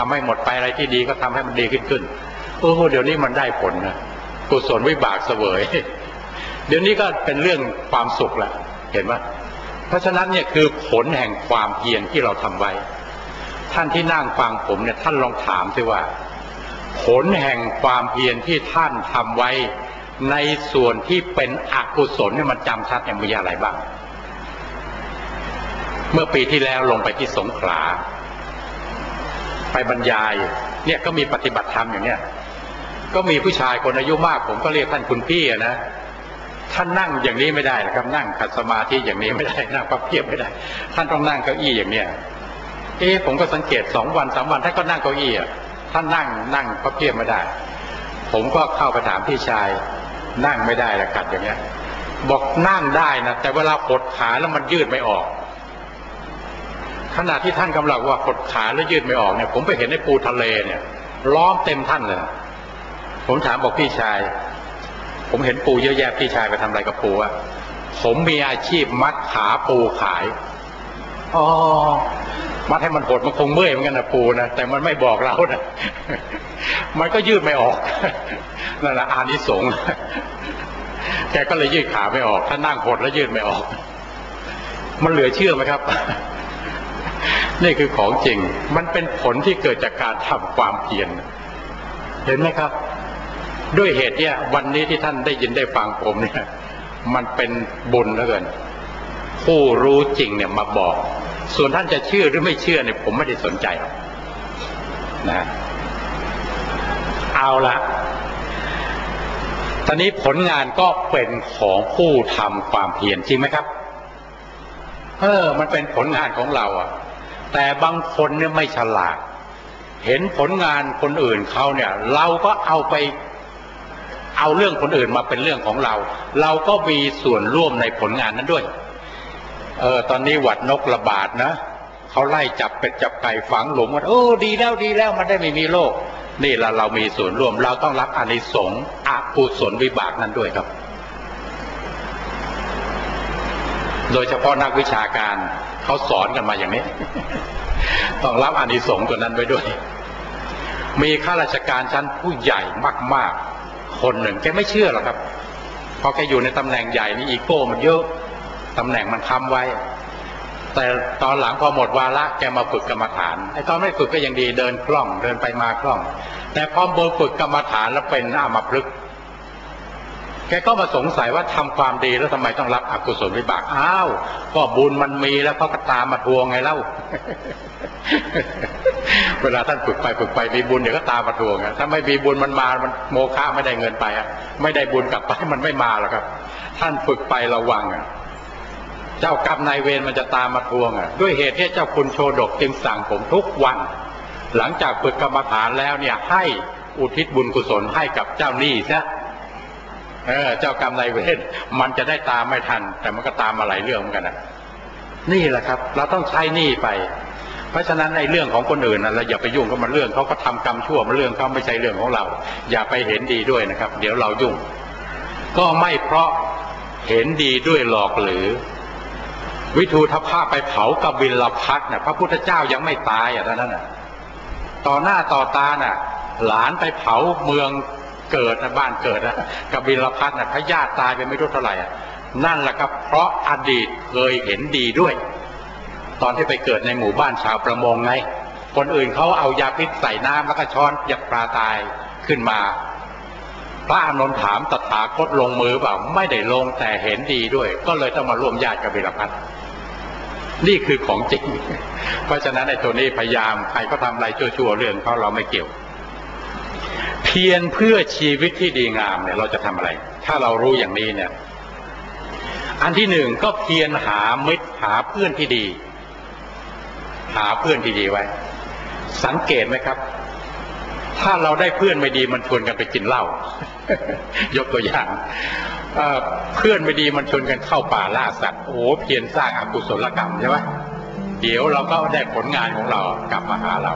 ทำให้หมดไปอะไรที่ดีก็ทำให้มันดีขึ้นขึ้นโอ้โหเดี๋ยวนี้มันได้ผลนะกุศลวิบากเสวย เดี๋ยวนี้ก็เป็นเรื่องความสุขแหละเห็นไหมเพราะฉะนั้นเนี่ยคือผลแห่งความเพียรที่เราทำไว้ ท่านที่นั่งฟังผมเนี่ยท่านลองถามสิว่า ผลแห่งความเพียรที่ท่านทำไว้ ในส่วนที่เป็นอกุศลเนี่ยมันจำชัดอย่างมีอะไรบ้าง เมื่อปีที่แล้วลงไปที่สงขลา ไปบรรยาย เนี่ยก็มีปฏิบัติธรรมอย่างเนี้ยก็มีผู้ชายคนอายุมาก ผมก็เรียกท่านคุณพี่นะท่านนั่งอย่างนี้ไม่ได้นะครับนั่งขัดสมาธิอย่างนี้ไม่ได้นั่งพับเพียบไม่ได้ ท่านต้องนั่งเก้าอี้อย่างเนี้ยเอ๊ผมก็สังเกตสองวันสามวันท่านก็นั่งเก้าอี้อะท่านนั่งนั่งพับเพียบไม่ได้ ผมก็เข้าไปถามพี่ชาย นั่งไม่ได้ละกัดอย่างเงี้ยบอกนั่งได้นะแต่เวลาปดขาแล้วมันยืดไม่ออก ขณะที่ท่านกำลังว่าปดขาแล้วยืดไม่ออกเนี่ย ผมไปเห็นในปูทะเลเนี่ย ล้อมเต็มท่านเลย ผมถามบอกพี่ชาย ผมเห็นปูเยอะแยะพี่ชายไปทำอะไรกับปูอะผมมีอาชีพมัดขาปูขายอ๋อมัดให้มันหดมันคงเมื่อยเหมือนกันนะปูนะแต่มันไม่บอกเรานะมันก็ยืดไม่ออกนั่นแหละอานิสงส์แกก็เลยยืดขาไม่ออก ถ้านั่งหดแล้วยืดไม่ออก มันเหลือเชื่อไหมครับ นี่คือของจริง มันเป็นผลที่เกิดจากการทำความเพียรเห็นไหมครับ ด้วยเหตุเนี้ยวันนี้ที่ท่านได้ยินได้ฟังผมเนี่ย มันเป็นบุญเหลือเกิน ผู้รู้จริงเนี่ยมาบอก ส่วนท่านจะเชื่อหรือไม่เชื่อเนี่ยผมไม่ได้สนใจนะ เอาละตอนนี้ผลงานก็เป็นของผู้ทำความเพียรจริงไหมครับ เออ มันเป็นผลงานของเราอะ แต่บางคนเนี่ยไม่ฉลาด เห็นผลงานคนอื่นเขาเนี่ย เราก็เอาไปเอาเรื่องคนอื่นมาเป็นเรื่องของเรา เราก็มีส่วนร่วมในผลงานนั้นด้วย เออตอนนี้หวัดนกระบาดนะเขาไล่จับเป็ดจับไก่ฝังหลุมว่าโอ้ดีแล้วดีแล้วมันได้ไม่มีโรคนี่เราเรามีส่วนร่วมเราต้องรับอานิสงส์อกุศลวิบากนั้นด้วยครับ โดยเฉพาะนักวิชาการเขาสอนกันมาอย่างนี้ ต้องรับอานิสงส์ตัวนั้นไว้ด้วย มีข้าราชการชั้นผู้ใหญ่มาก ๆ คนหนึ่งแกไม่เชื่อหรอกครับเพราะแกอยู่ในตำแหน่งใหญ่นี่อีโก้มันเยอะตำแหน่งมันค้ำไว้ แต่ตอนหลังพอหมดวาระแกมาฝึกกรรมฐานไอ้ตอนไม่ฝึกก็ยังดีเดินคล่องเดินไปมาคล่อง แต่พอเบอร์ฝึกกรรมฐานแล้วเป็นหน้ามาพลึกษ แกก็มาสงสัยว่าทำความดีแล้วทำไมต้องรับอกุศลวิบาก อ้าว ก็บุญมันมีแล้วเขาก็ตามมาทวงไงเล่า เวลาท่านฝึกไปฝึกไปมีบุญเดี๋ยวก็ตามมาทวงอะถ้าไม่มีบุญมันมา มันโมฆะไม่ได้เงินไปอะไม่ได้บุญกลับไปมันไม่มาหรอกครับ ท่านฝึกไประวังอะ เจ้ากรรมนายเวรมันจะตามมาทวงอะ ด้วยเหตุที่เจ้าคุณโชดกจึงสั่งผมทุกวัน หลังจากฝึกกรรมฐานแล้วเนี่ย ให้อุทิศบุญกุศลให้กับเจ้าหนี้ซะ เออเจ้ากรรมนายเวรมันจะได้ตามไม่ทัน แต่มันก็ตามมาหลายเรื่องเหมือนกันนะนี่แหละครับ เราต้องใช้นี้ไป เพราะฉะนั้นในเรื่องของคนอื่นนะเราอย่าไปยุ่งกับมันเรื่องเขาก็ทำกรรมชั่วมันเรื่องเขาไม่ใช่เรื่องของเรา อย่าไปเห็นดีด้วยนะครับ เดี๋ยวเรายุ่ง ก็ไม่เพราะเห็นดีด้วยหลอกหรือ วิทูทภาพไปเผากบิลพัทน่ะพระพุทธเจ้ายังไม่ตายอะท่านนั้นน่ะ ต่อหน้าต่อตาน่ะ หลานไปเผาเมือง เกิดนะบ้านเกิดนะกบิลพัทน่ะพระญาติตายไปไม่รู้เท่าไหร่อะนั่นแหละครับ เพราะอดีตเคยเห็นดีด้วย ตอนที่ไปเกิดในหมู่บ้านชาวประมงไง คนอื่นเขาเอายาพิษใส่น้ำแล้วก็ช้อนยับปลาตายขึ้นมา พระอานนท์ถามตถาคตลงมือเปล่าไม่ได้ลงแต่เห็นดีด้วย ก็เลยต้องมาร่วมญาติกับบิลพัทนี่คือของจริง เพราะฉะนั้นในตัวนี้พยายามใครก็ทำอะไรชั่วๆเรื่องเขาเราไม่เกี่ยว พียรเพื่อชีวิตที่ดีงามเนี่ยเราจะทำอะไร ถ้าเรารู้อย่างนี้เนี่ย อันที่หนึ่งก็เพียรหามิตรหาเพื่อนที่ดี หาเพื่อนที่ดีไว้ สังเกตไหมครับ ถ้าเราได้เพื่อนไม่ดีมันชวนกันไปกินเหล้ายกตัวอย่างเพื่อนไม่ดีมันชวนกันเข้าป่าล่าสัตว์โอ้เพียรสร้างอกุศลกรรมใช่ไหมเดี๋ยวเราก็ได้ผลงานของเรากลับมาหาเรา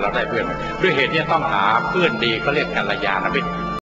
เราได้เพื่อน ด้วยเหตุนี้ต้องหาเพื่อนดีก็เรียกกัลยาณมิตร